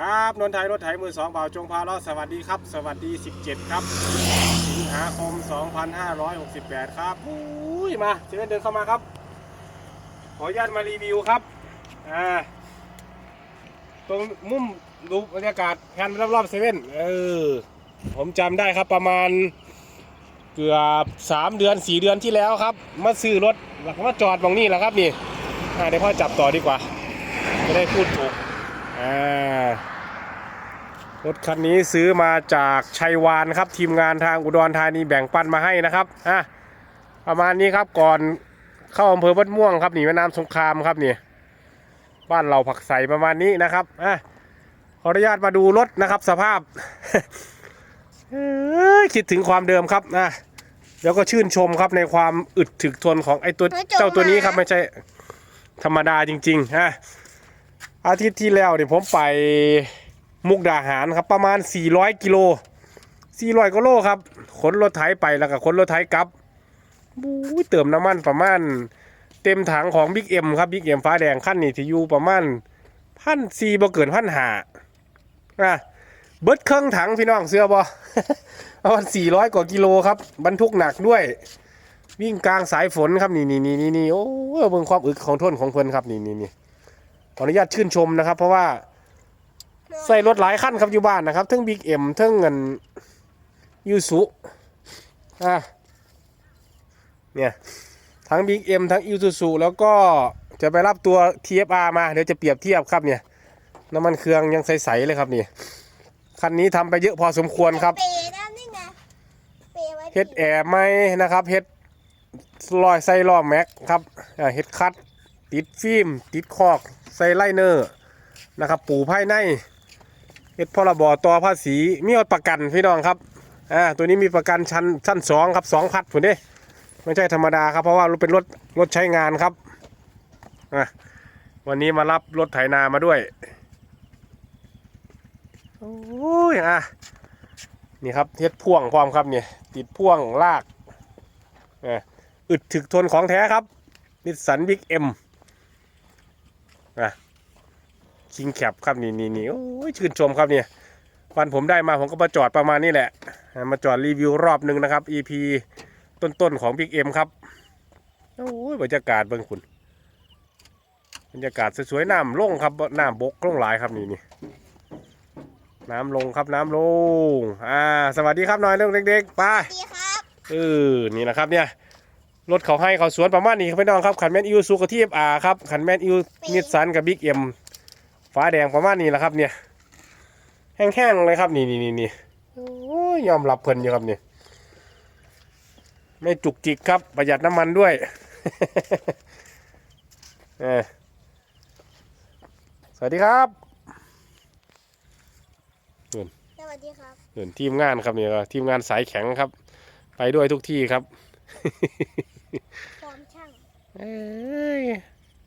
ครับนนทไทยรถไถมือสองเบาจงพาเราะสวัสดีครับ สวัสดี 17 ครับ สิงหาคม 2568 ครับอุ้ยมาเชิญเดินเข้ามาครับ ขออนุญาตมารีวิวครับอ่าตรงมุมดูบรรยากาศแผนรอบๆเซเว่นเออผมจำได้ครับประมาณเกือบ3เดือน 4 เดือนที่แล้วครับ มาซื้อรถแล้วก็มาจอดตรงนี้แหละครับนี่อ่าเดี๋ยวพ่อจับต่อดีกว่า จะได้พูดถูก รถคันนี้ซื้อมาจากชัยวานครับ ทีมงานทางอุดรธานีแบ่งปันมาให้นะครับอะประมาณนี้ครับก่อนเข้าอำเภอบ้านม่วงครับหนีแม่น้ำสงครามครับนี่บ้านเราผักใสประมาณนี้นะครับอะขออนุญาตมาดูรถนะครับสภาพเอ้ยคิดถึงความเดิมครับนะแล้วก็ชื่นชมครับในความอึดถึกทนของไอ้ตัวเจ้าตัวนี้ครับไม่ใช่ธรรมดาจริงๆฮะ อาทิตย์ที่แล้วเนี่ยผมไปมุกดาหารครับประมาณ 400 กิโล 400กิโลครับ ขนรถไถไปแล้วก็ขนรถไถกลับบู๊ยเติมน้ำมันประมาณ เต็มถังของบิ๊กเอ็มครับบิ๊กเอ็มฟ้าแดงขั้นนี่ที่อยู่ประมาณพันสี่บ่เกินพันหาอะเบิดเครื่องถังพี่น้องเสื้อบ่ประมาณ400กว่ากิโลครับบรรทุกหนักด้วย วิ่งกลางสายฝนครับนี่นี่นี่นี่นี่โอ้เบิ่งความอึดของทนของเพิ่นครับนี่นี่นี่ ขออนุญาตชื่นชมนะครับ เพราะว่าใส่รถหลายขั้นครับอยู่บ้านนะครับทั้งบิ๊กเอ็มทั้งเงินยูสุอะเนี่ยทั้งบิ๊กเอ็มทั้งยูสุแล้วก็จะไปรับตัว TFR มาเดี๋ยวจะเปรียบเทียบครับเนี่ยน้ำมันเครื่องยังใสๆเลยครับนี่คันนี้ทำไปเยอะพอสมควรครับเปย์ด้านนี่ไงเปย์ไว้เฮ็ดแอร์ไหมนะครับเฮ็ดลอยไส้ล้อแม็กครับอ่าเฮ็ดคัดติดฟิล์ม ติดคอก ใส่ไลเนอร์นะครับปูภายในเฮ็ดพรบต่อภาษีมีอดประกันพี่น้องครับอ่าตัวนี้มีประกันชั้นชั้นสองครับสองพัดผมเด้ไม่ใช่ธรรมดาครับเพราะว่าเป็นรถรถใช้งานครับอะวันนี้มารับรถไถนามาด้วยโอ้ยอะนี่ครับเฮ็ดพ่วงพร้อมครับเนี่ยติดพ่วงลากอ่อึดถึกทนของแท้ครับนิสสันบิ๊กเอ็ม อะคิงแคปครับนี่นี่นี่โอ้ยชื่นชมครับเนี่ยวันผมได้มาผมก็มาจอดประมาณนี้แหละอะมาจอดรีวิวรอบหนึ่งนะครับ EP ต้นๆของบิ๊กเอ็มครับโอ้ยบรรยากาศเบิ่งคุณบรรยากาศสวยๆน้ำลงครับน้ำบกลงหลายครับนี่นี่น้ำลงครับน้ำลง อ่า สวัสดีครับหน่อยเรื่องเด็กๆ ไปดีครับ เออ นี่นะครับเนี่ย รถเขาให้เขาสวนประมาณนี้ครับพี่น้องครับขันแมนอิวซูกับทีฟอาร์ครับขันแมนอิวนิสสันกับบิ๊กเอ็มฟ้าแดงประมาณนี้แหละครับเนี่ยแห้งๆเลยครับนี่นี่นี่นี่โอ้ยยอมรับเพิ่นอยู่ครับนี่ไม่จุกจิกครับประหยัดน้ำมันด้วยเออสวัสดีครับสวัสดีครับเหมือนทีมงานครับเนี่ยทีมงานสายแข็งครับ ไปด้วยทุกที่ครับ พร้อมช่าง เอ้ย